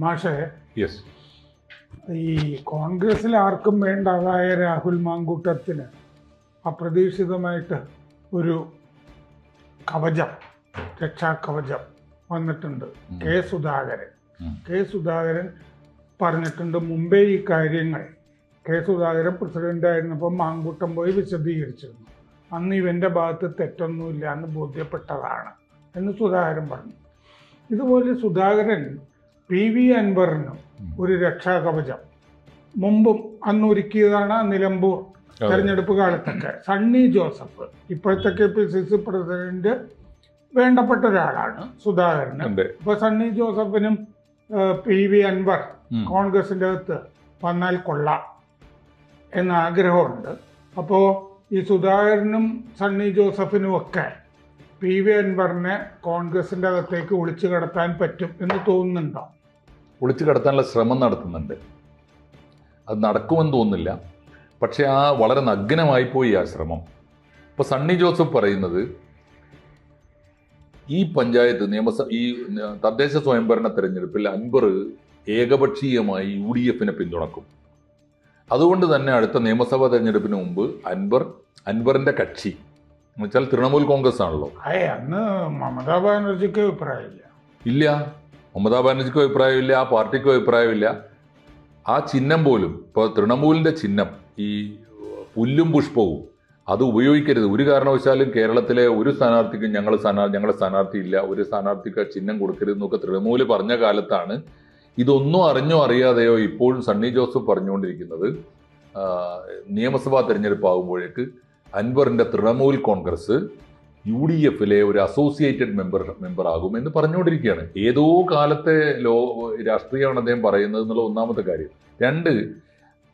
മാഷെ യെസ് ഈ കോൺഗ്രസിൽ ആർക്കും വേണ്ടതായ രാഹുൽ മാങ്കൂട്ടത്തിന് അപ്രതീക്ഷിതമായിട്ട് ഒരു കവചം രക്ഷാകവചം വന്നിട്ടുണ്ട് കെ സുധാകരൻ. കെ സുധാകരൻ പറഞ്ഞിട്ടുണ്ട് മുമ്പേ ഈ കാര്യങ്ങൾ കെ സുധാകരൻ പ്രസിഡന്റ് ആയിരുന്നപ്പോൾ മാങ്കൂട്ടം പോയി വിശദീകരിച്ചിരുന്നു. അന്ന് ഇവന്റെ ഭാഗത്ത് തെറ്റൊന്നുമില്ല എന്ന് ബോധ്യപ്പെട്ടതാണ് എന്ന് സുധാകരൻ പറഞ്ഞു. ഇതുപോലെ സുധാകരൻ പി വി അൻവറിനും ഒരു രക്ഷാകവചം. മുമ്പും അന്ന് ഒരുക്കിയതാണ് നിലമ്പൂർ. തെരഞ്ഞെടുപ്പ് കാലത്തൊക്കെ. സണ്ണി ജോസഫ് ഇപ്പോഴത്തെ K P C C president വേണ്ടപ്പെട്ട ഒരാളാണ് സുധാകരൻ. ഇപ്പൊ സണ്ണി ജോസഫിനും പി വി അൻവർ കോൺഗ്രസിന്റെ അകത്ത് വന്നാൽ കൊള്ളാം എന്ന ആഗ്രഹമുണ്ട്. അപ്പോൾ ഈ സുധാകരനും സണ്ണി ജോസഫിനും ഒക്കെ പി വി അൻവറിനെ കോൺഗ്രസിന്റെ അകത്തേക്ക് ഒളിച്ചു കടത്താൻ പറ്റും എന്ന് തോന്നുന്നുണ്ടോ? ഒളിച്ചു കടത്താനുള്ള ശ്രമം നടത്തുന്നുണ്ട്. അത് നടക്കുമെന്ന് തോന്നുന്നില്ല. പക്ഷേ ആ വളരെ നഗ്നമായി പോയി ആ ശ്രമം. ഇപ്പൊ സണ്ണി ജോസഫ് പറയുന്നത് ഈ പഞ്ചായത്ത് നിയമസഭ ഈ തദ്ദേശ സ്വയംഭരണ തെരഞ്ഞെടുപ്പിൽ അൻവർ ഏകപക്ഷീയമായി യു ഡി എഫിനെ പിന്തുണക്കും. അതുകൊണ്ട് തന്നെ അടുത്ത നിയമസഭാ തെരഞ്ഞെടുപ്പിന് മുമ്പ് അൻവർ അൻവറിന്റെ കക്ഷി. എന്ന് വെച്ചാൽ തൃണമൂൽ കോൺഗ്രസ് ആണല്ലോ അന്ന് മമതാ ബാനർജിക്ക് അഭിപ്രായമില്ല. ഇല്ല. മമതാ ബാനർജിക്കും അഭിപ്രായമില്ല ആ പാർട്ടിക്കും അഭിപ്രായമില്ല. ആ ചിഹ്നം പോലും ഇപ്പോൾ തൃണമൂലിന്റെ ചിഹ്നം ഈ പുല്ലും പുഷ്പവും അത് ഉപയോഗിക്കരുത്. ഒരു കാരണവശാലും കേരളത്തിലെ ഒരു സ്ഥാനാർത്ഥിക്കും ഞങ്ങൾ സ്ഥാനാർ ഞങ്ങളുടെ സ്ഥാനാർത്ഥി ഇല്ല ഒരു സ്ഥാനാർത്ഥിക്ക് ചിഹ്നം കൊടുക്കരുത് എന്നൊക്കെ തൃണമൂൽ പറഞ്ഞ കാലത്താണ് ഇതൊന്നും അറിഞ്ഞോ അറിയാതെയോ ഇപ്പോഴും സണ്ണി ജോസഫ് പറഞ്ഞുകൊണ്ടിരിക്കുന്നത്. നിയമസഭാ തെരഞ്ഞെടുപ്പ് ആകുമ്പോഴേക്ക് അൻവറിന്റെ തൃണമൂൽ കോൺഗ്രസ് യു ഡി എഫിലെ ഒരു അസോസിയേറ്റഡ് മെമ്പർ മെമ്പർ ആകും എന്ന് പറഞ്ഞുകൊണ്ടിരിക്കുകയാണ്. ഏതോ കാലത്തെ ലോ രാഷ്ട്രീയമാണ് അദ്ദേഹം പറയുന്നത് എന്നുള്ള ഒന്നാമത്തെ കാര്യം. രണ്ട്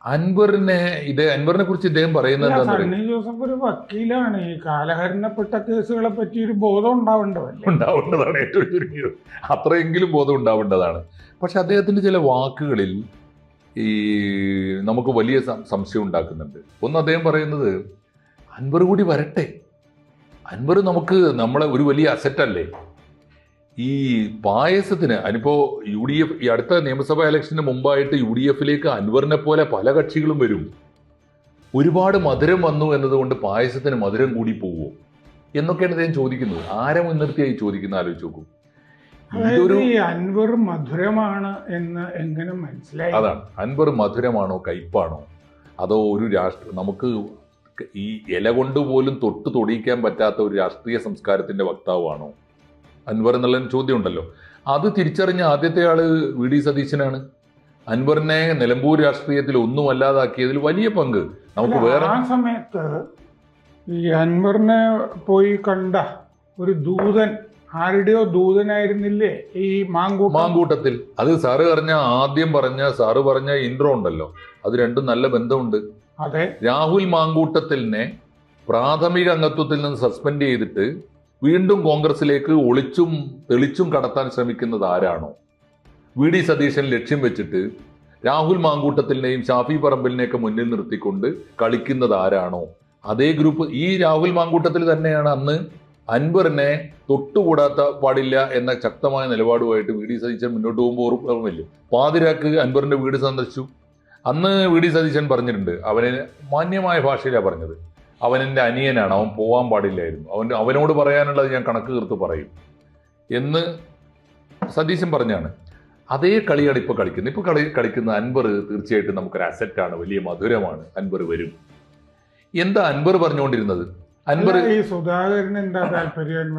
അൻവറിനെ ഇത് അൻവറിനെ കുറിച്ച് ഇദ്ദേഹം പറയുന്നത് സണ്ണി ജോസഫ് ഒരു വക്കീലാണ്. ഈ കാലഹരണപ്പെട്ട കേസുകളെ പറ്റി ഒരു ബോധം ഉണ്ടാവേണ്ടതല്ലേ? ഉണ്ടാവേണ്ടതാണ് ഏറ്റവും ചുരുങ്ങിയത്. അത്രയെങ്കിലും ബോധം ഉണ്ടാവേണ്ടതാണ്. പക്ഷെ അദ്ദേഹത്തിന്റെ ചില വാക്കുകളിൽ ഈ നമുക്ക് വലിയ സംശയം ഉണ്ടാക്കുന്നുണ്ട്. ഒന്ന് അദ്ദേഹം പറയുന്നത് അൻവർ കൂടി വരട്ടെ. അൻവർ നമുക്ക് നമ്മളെ ഒരു വലിയ അസറ്റ് അല്ലേ? ഈ പായസത്തിന് അതിനിപ്പോ യു ഡി എഫ് ഈ അടുത്ത നിയമസഭാ ഇലക്ഷന് മുമ്പായിട്ട് യു ഡി എഫിലേക്ക് അൻവറിനെ പോലെ പല കക്ഷികളും വരും. ഒരുപാട് മധുരം വന്നു എന്നതുകൊണ്ട് പായസത്തിന് മധുരം കൂടി പോവുമോ എന്നൊക്കെയാണ് അദ്ദേഹം ചോദിക്കുന്നത്. ആരെ മുൻനിർത്തിയായി ചോദിക്കുന്ന ആലോചിച്ച് നോക്കൂ. അതായത് ഈ അൻവർ മധുരമാണ് എന്ന് എങ്ങനെ മനസ്സിലായി? അതാണ്. അൻവർ മധുരമാണോ കയ്പാണോ? അതോ ഒരു രാഷ്ട്ര നമുക്ക് ഈ ഇല കൊണ്ട് പോലും തൊട്ട് തൊടിയിക്കാൻ പറ്റാത്ത ഒരു രാഷ്ട്രീയ സംസ്കാരത്തിന്റെ വക്താവാണോ? അൻവർ എന്നുള്ള ചോദ്യം ഉണ്ടല്ലോ അത് തിരിച്ചറിഞ്ഞ ആദ്യത്തെ ആൾ വി ഡി സതീശനാണ്. അൻവറിനെ നിലമ്പൂർ രാഷ്ട്രീയത്തിൽ ഒന്നും അല്ലാതാക്കിയതിൽ വലിയ പങ്ക്. നമുക്ക് വേറെ ആ സമയത്ത് ഈ അൻവറിനെ പോയി കണ്ട ഒരു ദൂതൻ ആരുടെയോ ദൂതനായിരുന്നില്ലേ ഈ മാങ്കൂട്ട? മാങ്കൂട്ടത്തിൽ. അത് സാറ് പറഞ്ഞ ആദ്യം പറഞ്ഞ സാറ് പറഞ്ഞ ഇൻട്രോ ഉണ്ടല്ലോ. അത് രണ്ടും നല്ല ബന്ധമുണ്ട്. രാഹുൽ മാങ്കൂട്ടത്തിലിനെ പ്രാഥമിക അംഗത്വത്തിൽ നിന്ന് സസ്പെൻഡ് ചെയ്തിട്ട് വീണ്ടും കോൺഗ്രസിലേക്ക് ഒളിച്ചും തെളിച്ചും കടത്താൻ ശ്രമിക്കുന്നത് ആരാണോ? വി ഡി സതീശൻ ലക്ഷ്യം വെച്ചിട്ട് രാഹുൽ മാങ്കൂട്ടത്തിനെയും ഷാഫി പറമ്പലിനെയൊക്കെ മുന്നിൽ നിർത്തിക്കൊണ്ട് കളിക്കുന്നത് ആരാണോ? അതേ ഗ്രൂപ്പ് ഈ രാഹുൽ മാങ്കൂട്ടത്തിൽ തന്നെയാണ് അന്ന് അൻവറിനെ തൊട്ടുകൂടാത്ത പാടില്ല എന്ന ശക്തമായ നിലപാടുമായിട്ട് വി ഡി സതീശൻ മുന്നോട്ട് പോകുമ്പോൾ ഓർമ്മയില്ലേ? പാതിരാക്ക് അൻവറിന്റെ വീട് സന്ദർശിച്ചു. അന്ന് വി ഡി സതീശൻ പറഞ്ഞിട്ടുണ്ട് അവന് മാന്യമായ ഭാഷയിലാണ് പറഞ്ഞത്. അവൻ എന്റെ അനിയനാണ് അവൻ പോകാൻ പാടില്ലായിരുന്നു. അവൻ അവനോട് പറയാനുള്ളത് ഞാൻ കണക്ക് തീർത്ത് പറയും. എന്ന് സതീശൻ പറഞ്ഞാണ്. അതേ കളിയാണ് ഇപ്പോൾ കളിക്കുന്നത്. ഇപ്പോൾ കളി കളിക്കുന്ന അൻപർ തീർച്ചയായിട്ടും നമുക്കൊരു അസറ്റാണ് വലിയ മധുരമാണ്. അൻപർ വരും. എന്താ അൻപർ പറഞ്ഞുകൊണ്ടിരുന്നത്? അൻപർ ഈ സുധാകരൻ എന്താ താല്പര്യം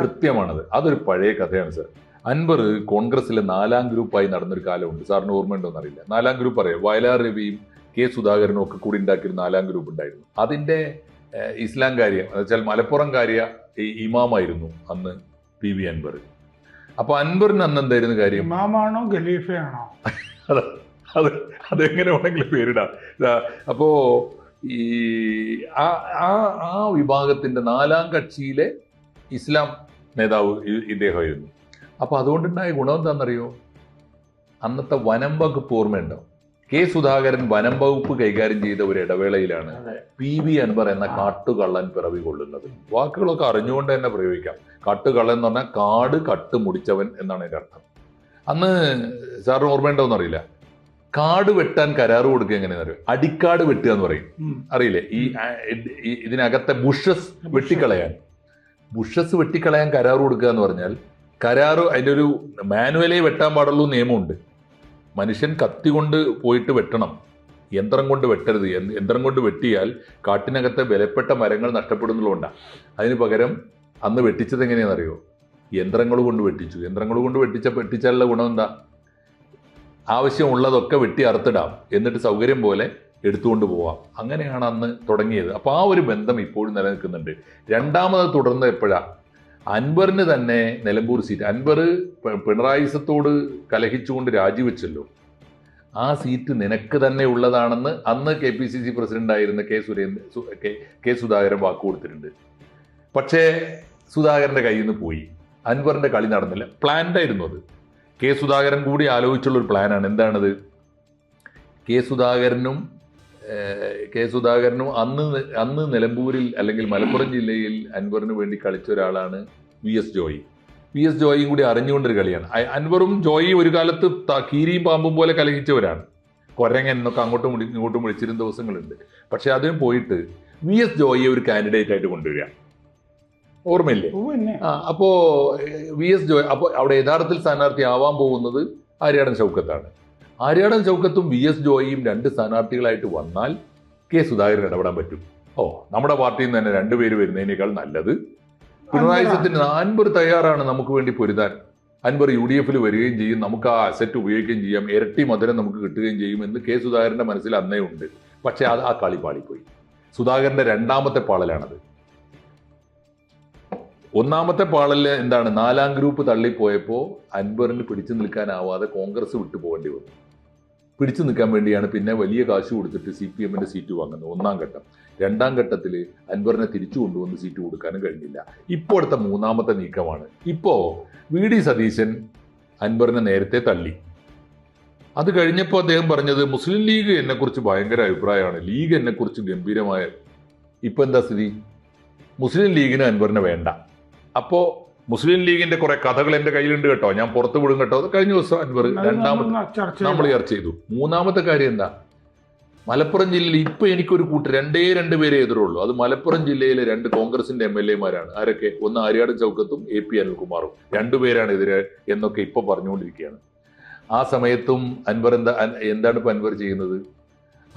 കൃത്യമാണത്. അതൊരു പഴയ കഥയാണ് സർ. അൻവർ കോൺഗ്രസിലെ നാലാം ഗ്രൂപ്പായി നടന്നൊരു കാലമുണ്ട്. സാറിന് ഓർമ്മയുണ്ടോ എന്നറിയില്ല. നാലാം ഗ്രൂപ്പ് അറിയാം. വയലാർ രവിയും കെ സുധാകരനും ഒക്കെ കൂടി ഉണ്ടാക്കിയൊരു നാലാം ഗ്രൂപ്പ് ഉണ്ടായിരുന്നു. അതിന്റെ ഇസ്ലാം കാര്യം എന്ന് വെച്ചാൽ മലപ്പുറം കാര്യ ഇമാമായിരുന്നു അന്ന് പി വി അൻവർ. അപ്പൊ അൻവറിന് അന്ന് എന്തായിരുന്നു കാര്യം? ഇമാമാണോ ഖലീഫയാണോ? അത് അത് അതെങ്ങനെ വേണമെങ്കിലും പേരിടാം. അപ്പോ ഈ ആ ആ വിഭാഗത്തിന്റെ നാലാം കക്ഷിയിലെ ഇസ്ലാം നേതാവ് ഇദ്ദേഹമായിരുന്നു. അപ്പൊ അതുകൊണ്ടുണ്ടായ ഗുണം എന്താണെന്നറിയോ? അന്നത്തെ വനം വകുപ്പ് ഓർമ്മയുണ്ടോ? കെ സുധാകരൻ വനം വകുപ്പ് കൈകാര്യം ചെയ്ത ഒരു ഇടവേളയിലാണ് പി വി അൻവർ എന്ന കാട്ടുകള്ളൻ പിറവി കൊള്ളുന്നത് വാക്കുകളൊക്കെ അറിഞ്ഞുകൊണ്ട് തന്നെ പ്രയോഗിക്കാം. കാട്ടുകള്ളൻ എന്ന് പറഞ്ഞാൽ കാട് കട്ട് മുടിച്ചവൻ എന്നാണ് അതിന്റെ അർത്ഥം. അന്ന് സാറിന് ഓർമ്മയുണ്ടോന്ന് അറിയില്ല. കാട് വെട്ടാൻ കരാറ് കൊടുക്കുക എങ്ങനെയാണെന്ന് അറിയാം? അടിക്കാട് വെട്ടുക എന്ന് പറയും. അറിയില്ലേ? ഈ ഇതിനകത്തെ ബുഷസ്. വെട്ടിക്കളയാൻ. ബുഷസ് വെട്ടിക്കളയാൻ കരാറ് കൊടുക്കുക എന്ന് പറഞ്ഞാൽ കരാറ് അതിന്റെ ഒരു മാനുവലേ വെട്ടാൻ പാടുള്ളൂ നിയമമുണ്ട്. മനുഷ്യൻ കത്തി കൊണ്ട് പോയിട്ട് വെട്ടണം. യന്ത്രം കൊണ്ട് വെട്ടരുത്. യന്ത്രം കൊണ്ട് വെട്ടിയാൽ കാട്ടിനകത്തെ വിലപ്പെട്ട മരങ്ങൾ നഷ്ടപ്പെടുന്നുള്ളതുകൊണ്ടാണ് അതിന് പകരം അന്ന് വെട്ടിച്ചത് എങ്ങനെയാണെന്നറിയോ? യന്ത്രങ്ങൾ കൊണ്ട് വെട്ടിച്ചു. യന്ത്രങ്ങൾ കൊണ്ട് വെട്ടിച്ച വെട്ടിച്ചാലുള്ള ഗുണം എന്താ? ആവശ്യമുള്ളതൊക്കെ വെട്ടി അറുത്തിടാം. എന്നിട്ട് സൗകര്യം പോലെ എടുത്തുകൊണ്ട് പോവാം. അങ്ങനെയാണ് അന്ന് തുടങ്ങിയത്. അപ്പോൾ ആ ഒരു ബന്ധം ഇപ്പോഴും നിലനിൽക്കുന്നുണ്ട്. രണ്ടാമത് തുടർന്ന് എപ്പോഴാ? അൻവറിന് തന്നെ നിലമ്പൂർ സീറ്റ്. അൻവർ പിണറായി സത്തോട് കലഹിച്ചുകൊണ്ട് രാജിവെച്ചല്ലോ. ആ സീറ്റ് നിനക്ക് തന്നെ ഉള്ളതാണെന്ന് അന്ന് K P C C president ആയിരുന്ന കെ സുരേന്ദ്ര കെ- സുധാകരൻ വാക്ക് കൊടുത്തിട്ടുണ്ട്. പക്ഷേ സുധാകരന്റെ കയ്യിൽ നിന്ന് പോയി. അൻവറിന്റെ കളി നടന്നില്ല. പ്ലാൻഡ് ആയിരുന്നു അത്. കെ സുധാകരൻ കൂടി ആലോചിച്ചുള്ള ഒരു പ്ലാനാണ്. എന്താണത്? കെ സുധാകരനും കെ സുധാകരനും അന്ന് അന്ന് നിലമ്പൂരിൽ അല്ലെങ്കിൽ മലപ്പുറം ജില്ലയിൽ അൻവറിന് വേണ്ടി കളിച്ച ഒരാളാണ് V S Joy. V S ജോയിയും കൂടി അറിഞ്ഞുകൊണ്ടൊരു കളിയാണ്. അൻവറും ജോയി ഒരു കാലത്ത് കീരിയും പാമ്പും പോലെ കലഹിച്ചവരാണ്. കൊരങ്ങൻ എന്നൊക്കെ അങ്ങോട്ടും ഇങ്ങോട്ടും വിളിച്ചിരുന്ന ദിവസങ്ങളുണ്ട്. പക്ഷെ അതിന് പോയിട്ട് വി എസ് ജോയിയെ ഒരു കാൻഡിഡേറ്റ് ആയിട്ട് കൊണ്ടുവരിക. ഓർമ്മയില്ലേ? ആ അപ്പോ വി എസ് ജോയ് അപ്പോ അവിടെ യഥാർത്ഥത്തിൽ സ്ഥാനാർത്ഥി ആവാൻ പോകുന്നത് ആര്യാടൻ ചൗക്കത്താണ്. ആര്യാടൻ ചൗക്കത്തും വി എസ് ജോയിയും രണ്ട് സ്ഥാനാർത്ഥികളായിട്ട് വന്നാൽ കെ സുധാകരൻ ഇടപെടാൻ പറ്റും. ഓ നമ്മുടെ പാർട്ടിയിൽ നിന്ന് തന്നെ രണ്ടുപേര് വരുന്നതിനേക്കാൾ നല്ലത്. പിണറായി സത്യൻ അൻപർ തയ്യാറാണ് നമുക്ക് വേണ്ടി പൊരുതാൻ. അൻവർ യു ഡി എഫിൽ വരികയും ചെയ്യും. നമുക്ക് ആ അസറ്റ് ഉപയോഗിക്കുകയും ചെയ്യാം. ഇരട്ടി മധുരം നമുക്ക് കിട്ടുകയും ചെയ്യും എന്ന് കെ സുധാകരന്റെ മനസ്സിൽ അന്നേ ഉണ്ട്. പക്ഷെ അത് ആ കളി പാളിപ്പോയി. സുധാകരന്റെ രണ്ടാമത്തെ പാളലാണത്. ഒന്നാമത്തെ പാളലിൽ എന്താണ്? നാലാം ഗ്രൂപ്പ് തള്ളിപ്പോയപ്പോൾ അൻവറിന് പിടിച്ചു നിൽക്കാനാവാതെ കോൺഗ്രസ് വിട്ടു പോകേണ്ടി വന്നു. പിടിച്ചു നിൽക്കാൻ വേണ്ടിയാണ് പിന്നെ വലിയ കാശ് കൊടുത്തിട്ട് സി പി എമ്മിന്റെ സീറ്റ് വാങ്ങുന്നത് ഒന്നാം ഘട്ടം. രണ്ടാം ഘട്ടത്തിൽ അൻവറിനെ തിരിച്ചു കൊണ്ടുവന്ന് സീറ്റ് കൊടുക്കാനും കഴിഞ്ഞില്ല. ഇപ്പോൾ അടുത്ത മൂന്നാമത്തെ നീക്കമാണ്. ഇപ്പോൾ വി ഡി സതീശൻ അൻവറിനെ നേരത്തെ തള്ളി. അത് കഴിഞ്ഞപ്പോൾ അദ്ദേഹം പറഞ്ഞത് മുസ്ലിം ലീഗ് എന്നെക്കുറിച്ച് ഭയങ്കര അഭിപ്രായമാണ്. ലീഗ് എന്നെക്കുറിച്ച് ഗംഭീരമായ ഇപ്പൊ എന്താ സ്ഥിതി? മുസ്ലിം ലീഗിന് അൻവറിനെ വേണ്ട. അപ്പോ മുസ്ലിം ലീഗിന്റെ കുറെ കഥകൾ എന്റെ കയ്യിലുണ്ട് കേട്ടോ. ഞാൻ പുറത്തു വിടും കേട്ടോ. അത് കഴിഞ്ഞ ദിവസം അൻവർ രണ്ടാമത്തെ നമ്മൾ ചർച്ച ചെയ്തു. മൂന്നാമത്തെ കാര്യം എന്താ? മലപ്പുറം ജില്ലയിൽ ഇപ്പൊ എനിക്കൊരു കൂട്ട് രണ്ടേ രണ്ട് പേരെ എതിരുള്ളൂ. അത് മലപ്പുറം ജില്ലയിലെ രണ്ട് കോൺഗ്രസിന്റെ എം എൽ എമാരാണ്. ആരൊക്കെ? ഒന്ന് ആര്യാടൻ ചൗക്കത്തും എ പി അനിൽകുമാറും. രണ്ടുപേരാണ് എതിരെ എന്നൊക്കെ ഇപ്പൊ പറഞ്ഞുകൊണ്ടിരിക്കുകയാണ്. ആ സമയത്തും അൻവർ എന്താ എന്താണ് ഇപ്പൊ അൻവർ ചെയ്യുന്നത്?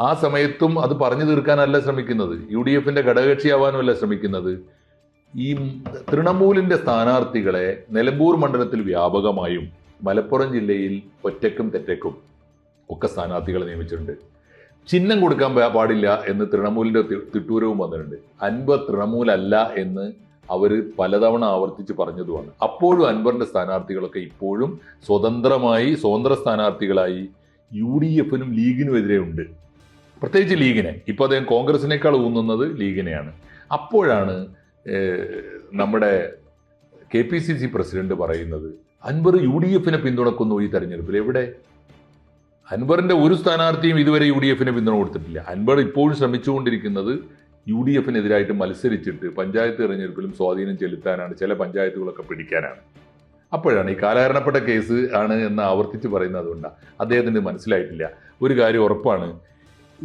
ആ സമയത്തും അത് പറഞ്ഞു തീർക്കാനല്ല ശ്രമിക്കുന്നത്. യു ഡി എഫിന്റെ ഘടകകക്ഷിയാവാനുമല്ല ശ്രമിക്കുന്നത്. ഈ തൃണമൂലിന്റെ സ്ഥാനാർത്ഥികളെ നിലമ്പൂർ മണ്ഡലത്തിൽ വ്യാപകമായും മലപ്പുറം ജില്ലയിൽ ഒറ്റക്കും തെറ്റക്കും ഒക്കെ സ്ഥാനാർത്ഥികളെ നിയമിച്ചിട്ടുണ്ട്. ചിഹ്നം കൊടുക്കാൻ പാടില്ല എന്ന് തൃണമൂലിന്റെ തി- തിട്ടൂരവും വന്നിട്ടുണ്ട്. അൻവർ തൃണമൂലല്ല എന്ന് അവർ പലതവണ ആവർത്തിച്ച് പറഞ്ഞതുമാണ്. അപ്പോഴും അൻവറിന്റെ സ്ഥാനാർത്ഥികളൊക്കെ ഇപ്പോഴും സ്വതന്ത്രമായി സ്വതന്ത്ര സ്ഥാനാർത്ഥികളായി യു ഡി എഫിനും ലീഗിനും എതിരെ ഉണ്ട്. പ്രത്യേകിച്ച് ലീഗിനെ. ഇപ്പോൾ അദ്ദേഹം കോൺഗ്രസിനേക്കാൾ ഊന്നുന്നത് ലീഗിനെയാണ്. അപ്പോഴാണ് നമ്മുടെ K P C C president പറയുന്നത് അൻവർ യു ഡി എഫിനെ പിന്തുണക്കുന്നു ഈ തെരഞ്ഞെടുപ്പിൽ. എവിടെ? അൻവറിന്റെ ഒരു സ്ഥാനാർത്ഥിയും ഇതുവരെ യു ഡി എഫിനെ പിന്തുണ കൊടുത്തിട്ടില്ല. അൻവർ ഇപ്പോഴും ശ്രമിച്ചുകൊണ്ടിരിക്കുന്നത് യു ഡി എഫിനെതിരായിട്ട് മത്സരിച്ചിട്ട് പഞ്ചായത്ത് തെരഞ്ഞെടുപ്പിലും സ്വാധീനം ചെലുത്താനാണ് ചില പഞ്ചായത്തുകളൊക്കെ പിടിക്കാനാണ്. അപ്പോഴാണ് ഈ കാലഹരണപ്പെട്ട കേസ് ആണ് എന്ന് ആവർത്തിച്ച് പറയുന്നത് അതുകൊണ്ടാണ് അദ്ദേഹത്തിന് മനസ്സിലായിട്ടില്ല. ഒരു കാര്യം ഉറപ്പാണ്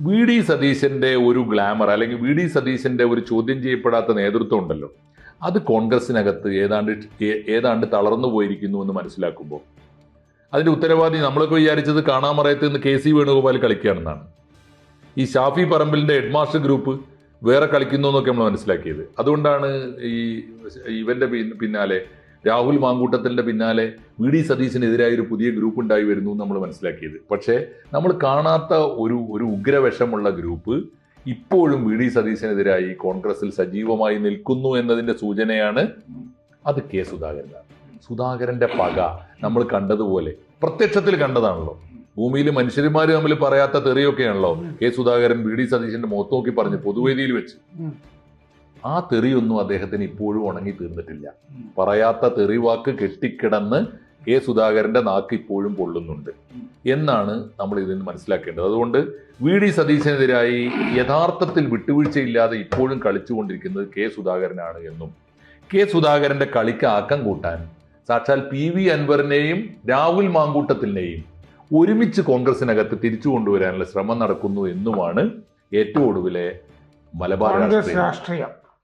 വി ഡി സതീശന്റെ ഒരു ഗ്ലാമർ അല്ലെങ്കിൽ വി ഡി സതീശന്റെ ഒരു ചോദ്യം ചെയ്യപ്പെടാത്ത നേതൃത്വം ഉണ്ടല്ലോ. അത് കോൺഗ്രസിനകത്ത് ഏതാണ്ട് ഏതാണ്ട് തളർന്നു പോയിരിക്കുന്നു എന്ന് മനസ്സിലാക്കുമ്പോൾ. അതിന്റെ ഉത്തരവാദി നമ്മളൊക്കെ വിചാരിച്ചത് കാണാമറയത്ത് നിന്ന് കെ സി വേണുഗോപാൽ കളിക്കുകയാണെന്നാണ്. ഈ ഷാഫി പറമ്പിലിന്റെ ഹെഡ്മാസ്റ്റർ ഗ്രൂപ്പ് വേറെ കളിക്കുന്നു എന്നൊക്കെ നമ്മൾ മനസ്സിലാക്കിയത്. അതുകൊണ്ടാണ് ഈ ഇവന്റെ പിന്നാലെ രാഹുൽ മാങ്കൂട്ടത്തിന്റെ പിന്നാലെ വി ഡി സതീശിനെതിരായ ഒരു പുതിയ ഗ്രൂപ്പ് ഉണ്ടായി വരുന്നു നമ്മൾ മനസ്സിലാക്കിയത്. പക്ഷേ നമ്മൾ കാണാത്ത ഒരു ഒരു ഉഗ്രവിഷമുള്ള ഗ്രൂപ്പ് ഇപ്പോഴും വി ഡി സതീശനെതിരായി കോൺഗ്രസിൽ സജീവമായി നിൽക്കുന്നു എന്നതിന്റെ സൂചനയാണ് അത് കെ സുധാകരനാണ്. സുധാകരന്റെ പക നമ്മൾ കണ്ടതുപോലെ പ്രത്യക്ഷത്തിൽ കണ്ടതാണല്ലോ. ഭൂമിയിൽ മനുഷ്യന്മാർ തമ്മിൽ പറയാത്ത തെറിയൊക്കെയാണല്ലോ കെ സുധാകരൻ വി ഡി സതീശന്റെ മുഖത്ത് നോക്കി പറഞ്ഞു പൊതുവേദിയിൽ വെച്ച്. ആ തെറിയൊന്നും അദ്ദേഹത്തിന് ഇപ്പോഴും ഉണങ്ങി തീർന്നിട്ടില്ല പറയാത്ത തെറിവാക്ക് കെട്ടിക്കിടന്ന് കെ സുധാകരന്റെ നാക്ക് ഇപ്പോഴും പൊള്ളുന്നുണ്ട്. എന്നാണ് നമ്മൾ ഇതിൽ നിന്ന് മനസ്സിലാക്കേണ്ടത്. അതുകൊണ്ട് വി ഡി സതീശനെതിരായി യഥാർത്ഥത്തിൽ വിട്ടുവീഴ്ചയില്ലാതെ ഇപ്പോഴും കളിച്ചുകൊണ്ടിരിക്കുന്നത് കെ സുധാകരനാണ് എന്നും കെ സുധാകരന്റെ കളിക്ക് ആക്കം കൂട്ടാൻ സാക്ഷാൽ പി വി അൻവറിനെയും രാഹുൽ മാങ്കൂട്ടത്തിനെയും ഒരുമിച്ച് കോൺഗ്രസിനകത്ത് തിരിച്ചു കൊണ്ടുവരാനുള്ള ശ്രമം നടക്കുന്നു എന്നുമാണ് ഏറ്റവും ഒടുവിലെ മലബാർ രാഷ്ട്രീയം. രാഷ്ട്രീയം.